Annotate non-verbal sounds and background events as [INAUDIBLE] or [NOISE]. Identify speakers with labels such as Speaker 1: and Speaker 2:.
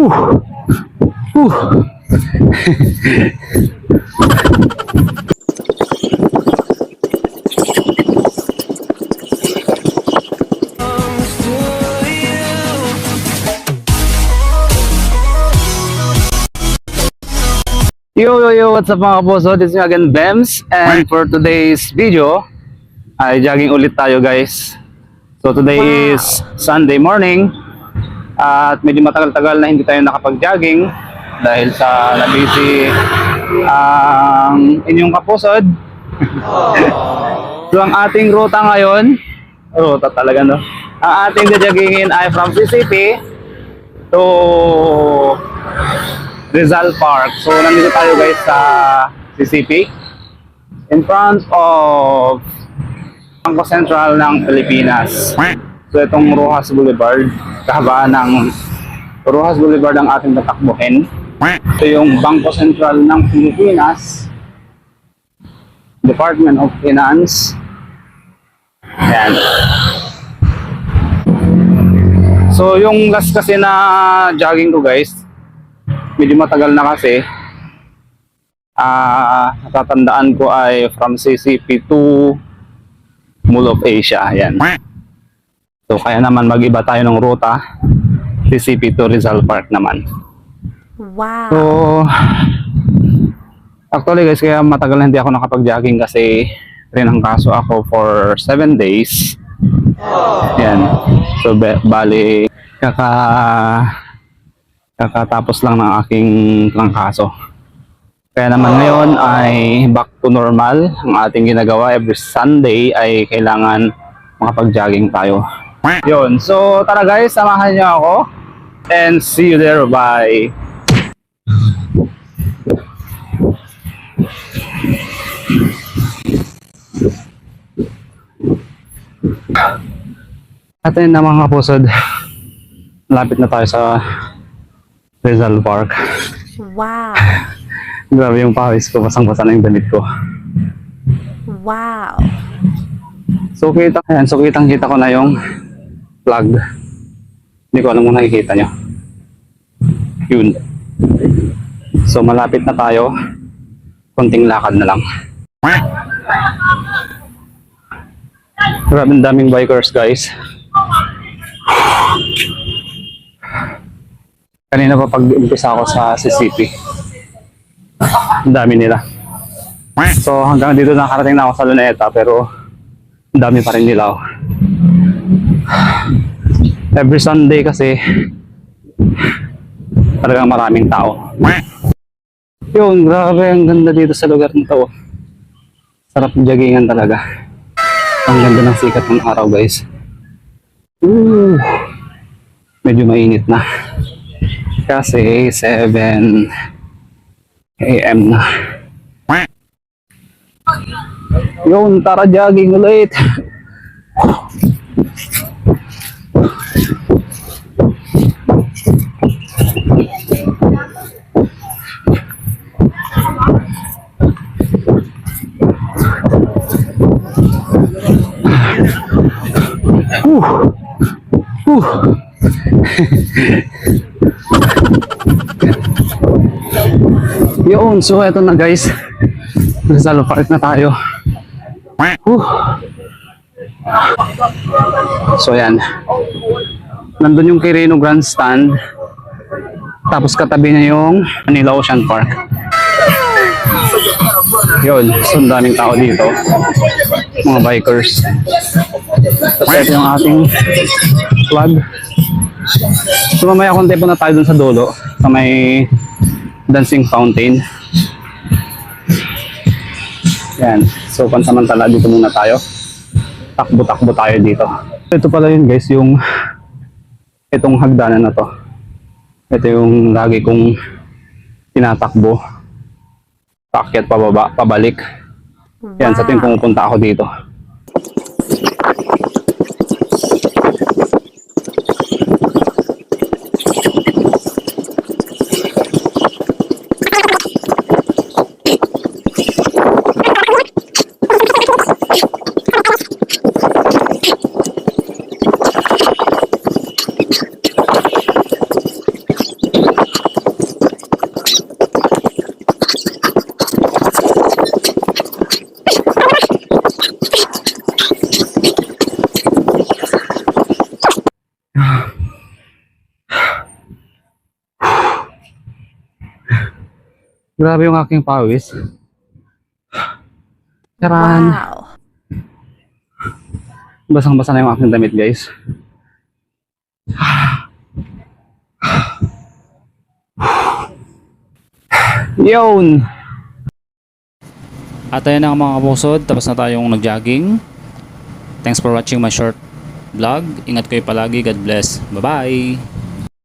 Speaker 1: Whew. Whew. Yo, yo, yo, what's up mga kapuso? This is me again, Bems. And for today's video, ay jogging ulit tayo guys. So today is Sunday morning. At medyo matagal-tagal na hindi tayo nakapag-jogging dahil sa na-busy ang inyong kapusod. [LAUGHS] so ang ating ruta ngayon, ruta talaga no? Ang ating joggingin ay from CCP to Rizal Park. So, nandito tayo guys sa CCP in front of Bangko Sentral ng Pilipinas. So, itong Rojas Boulevard, kahabaan ng Rojas Boulevard ang ating tatakbuhin. Ito yung Bangko Sentral ng Pilipinas, Department of Finance. Ayan. So, yung last kasi na jogging ko guys, medyo matagal na kasi. Ah, natatandaan ko ay from CCP to Mall of Asia. Ayan. So kaya naman mag-iba tayo ng ruta. CCP to Rizal Park naman.
Speaker 2: Wow.
Speaker 1: So actually guys, kaya matagal na hindi ako nakapag-jogging kasi rin ang kaso ako for 7 days. Yan. So bali kaka kakatapos lang ng aking trangkaso. Kaya naman ngayon ay back to normal. Ang ating ginagawa every Sunday ay kailangan makapag-jogging tayo. Yun. So tara guys, samahan niyo ako. And see you there. Bye. At yun na mga kapusod. Lapit na tayo sa Rizal Park.
Speaker 2: Wow. [LAUGHS]
Speaker 1: Grabe yung pawis ko, basang-basa na yung damit ko.
Speaker 2: Wow.
Speaker 1: So kita, ayan, so kitang kita ko na yung flag. Hindi ko alam kung nakikita nyo. Yun. So malapit na tayo. Konting lakad na lang. Ang daming bikers guys. Kanina pa pag umpisa ako sa CCP. Ang dami nila. So hanggang dito nakarating na ako sa Luneta pero ang dami pa rin nila. oh. Every Sunday kasi talagang maraming tao. Yun, grabe ang ganda dito sa lugar nito. oh. Sarap joggingan talaga. Ang ganda ng sikat ng araw guys. Ooh, medyo mainit na. Kasi 7 AM na. Yun, tara jogging ulit. Whew. Whew. Yun, so eto na guys. Rizal Park na tayo. Whew. So yan. Nandun yung Quirino Grandstand. Tapos katabi niya yung Manila Ocean Park. Yun, so daming tao dito. Mga bikers. Tapos ito yung ating flag. So mamaya konti po na tayo dun sa dulo. Sa may dancing fountain. Yan. So, pansamantala dito muna tayo. Takbo-takbo tayo dito. Ito pala yun guys, yung itong hagdanan na to. Ito yung lagi kong tinatakbo. Paakyat pababa, pabalik. Yan, sa tuwing pumupunta ako dito. Grabe yung aking pawis. Karan.
Speaker 2: Wow.
Speaker 1: Basang-basa na yung aking damit, guys. Yun!
Speaker 3: At ayan na mga kapusod, tapos na tayong nag-jogging. Thanks for watching my short vlog. Ingat kayo palagi. God bless. Bye-bye!